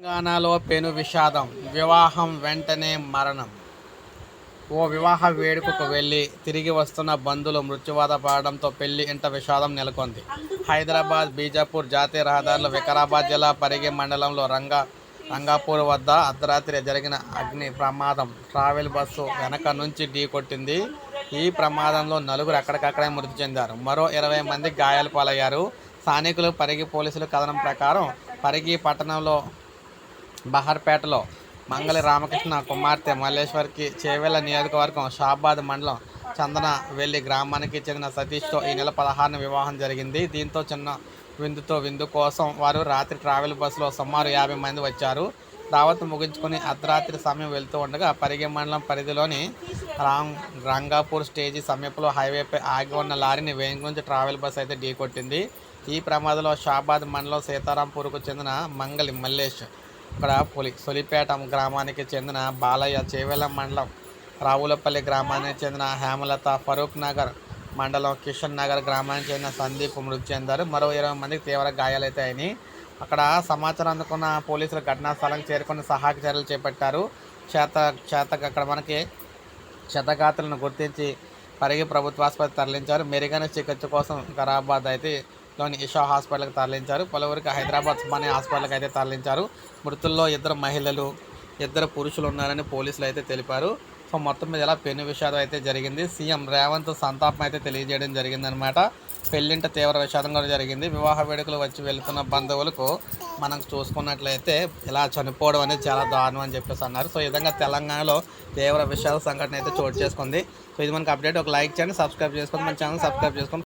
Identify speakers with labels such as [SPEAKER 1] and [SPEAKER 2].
[SPEAKER 1] తెలంగాణలో పెను విషాదం. వివాహం వెంటనే మరణం. ఓ వివాహ వేడుకకు వెళ్ళి తిరిగి వస్తున్న బంధువులు మృత్యువాత పడడంతో పెళ్ళి ఇంట విషాదం నెలకొంది. హైదరాబాద్ బీజాపూర్ జాతీయ రహదారులు వికారాబాద్ జిల్లా పరిగి మండలంలో రంగా రంగాపూర్ వద్ద అర్ధరాత్రి జరిగిన అగ్ని ప్రమాదం. ట్రావెల్ బస్సు వెనక నుంచి ఢీకొట్టింది ఈ ప్రమాదంలో నలుగురు అక్కడికక్కడే మృతి చెందారు. మరో ఇరవై మంది గాయాలు పాలయ్యారు. స్థానికులు పరిగి పోలీసుల కథనం ప్రకారం పరిగి పట్టణంలో బహర్పేటలో మంగళి రామకృష్ణ కుమార్తె మల్లేశ్వర్కి చేవేళ్ళ నియోజకవర్గం షాబాద్ మండలం చందన వెల్లి గ్రామానికి చెందిన సతీష్తో ఈ నెల పదహారున వివాహం జరిగింది. దీంతో చిన్న విందుతో విందు కోసం వారు రాత్రి ట్రావెల్ బస్సులో సుమారు యాభై మంది వచ్చారు. దావత్ ముగించుకొని అర్ధరాత్రి సమయం వెళ్తూ ఉండగా పరిగి మండలం పరిధిలోని రాంగ్ రంగాపూర్ స్టేజీ సమీపంలో హైవేపై ఆగి ఉన్న లారీని వేంగుంచి ట్రావెల్ బస్ అయితే ఢీకొట్టింది. ఈ ప్రమాదంలో షాబాద్ మండలం సీతారాంపూర్కు చెందిన మంగళి మల్లేష్ ఇక్కడ పులి సొలిపేట గ్రామానికి చెందిన బాలయ్య చేవెల మండలం రావులపల్లి గ్రామానికి చెందిన హేమలత ఫరూక్ నగర్ మండలం కిషన్ నగర్ గ్రామానికి చెందిన సందీప్ మృతి చెందారు మరో ఇరవై మందికి తీవ్ర గాయాలైతాయని అక్కడ సమాచారం అందుకున్న పోలీసులు ఘటనా స్థలానికి చేరుకొని సహాయక చర్యలు చేపట్టారు. చేత చేత అక్కడ మనకి క్షతగాతులను గుర్తించి పరిగి ప్రభుత్వ ఆసుపత్రి తరలించారు. మెరుగైన చికిత్స కోసం ఖరాబాద్ అయితే లోని ఇషా హాస్పిటల్కి తరలించారు. పలువురికి హైదరాబాద్ ఉస్మానియా హాస్పిటల్కి అయితే తరలించారు. మృతుల్లో ఇద్దరు మహిళలు ఇద్దరు పురుషులు ఉన్నారని పోలీసులు అయితే తెలిపారు. సో మొత్తం మీద ఇలా పెను విషాదం అయితే జరిగింది? సీఎం రేవంత్ సంతాపం అయితే తెలియజేయడం జరిగిందనమాట పెళ్ళింట తీవ్ర విషాదం కూడా జరిగింది. వివాహ వేడుకలు వచ్చి వెళ్తున్న బంధువులకు మనం చూసుకున్నట్లయితే ఇలా చనిపోవడం అనేది చాలా దారుణం అని చెప్పేసి అన్నారు. సో ఈ విధంగా తెలంగాణలో తీవ్ర విషాద సంఘటన అయితే చోటు చేసుకుంది. సో ఇది మనకి అప్డేట్. ఒక లైక్ చేయండి సబ్స్క్రైబ్ చేసుకోండి. మన ఛానల్ సబ్స్క్రైబ్ చేసుకోండి.